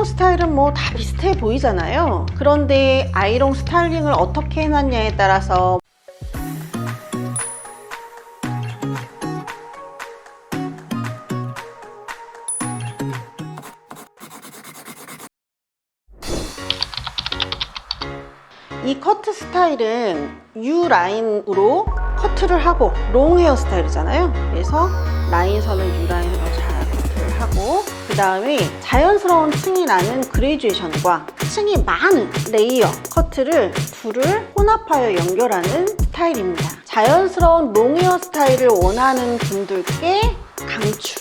헤어 스타일은 뭐 다 비슷해 보이잖아요. 그런데 아이롱 스타일링을 어떻게 해놨냐에 따라서 이 커트 스타일은 U 라인으로 커트를 하고 롱 헤어 스타일이잖아요. 그래서 라인선을 U 라인으로 잘 하고 그 다음에 자연스러운 층이 나는 그레듀에이션과 층이 많은 레이어 커트를 둘을 혼합하여 연결하는 스타일입니다. 자연스러운 롱 헤어 스타일을 원하는 분들께 강추.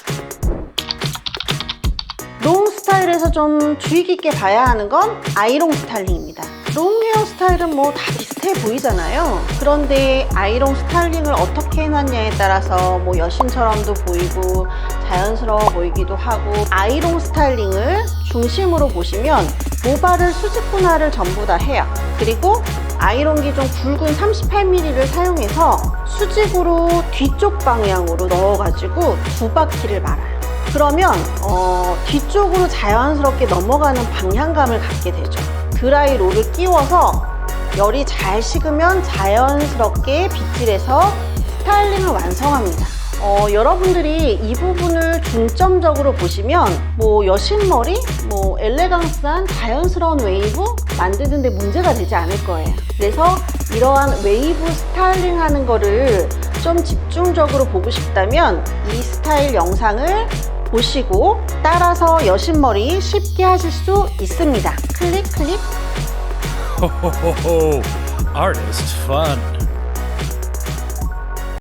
롱 스타일에서 좀 주의 깊게 봐야 하는 건 아이롱 스타일링입니다. 롱 헤어 스타일은 뭐 다 비슷 해 보이잖아요. 그런데 아이롱 스타일링을 어떻게 해놨냐에 따라서 뭐 여신처럼도 보이고 자연스러워 보이기도 하고 아이롱 스타일링을 중심으로 보시면 모발을 수직 분할을 전부 다 해요. 그리고 아이롱 기종 굵은 38mm를 사용해서 수직으로 뒤쪽 방향으로 넣어가지고 두 바퀴를 말아요. 그러면 어, 뒤쪽으로 자연스럽게 넘어가는 방향감을 갖게 되죠. 드라이 롤을 끼워서 열이 잘 식으면 자연스럽게 빗질해서 스타일링을 완성합니다. 어, 여러분들이 이 부분을 중점적으로 보시면 뭐 여신머리, 뭐 엘레강스한 자연스러운 웨이브 만드는데 문제가 되지 않을 거예요. 그래서 이러한 웨이브 스타일링 하는 거를 좀 집중적으로 보고 싶다면 이 스타일 영상을 보시고 따라서 여신머리 쉽게 하실 수 있습니다. 클릭 클릭 Ho ho ho! Artist fun.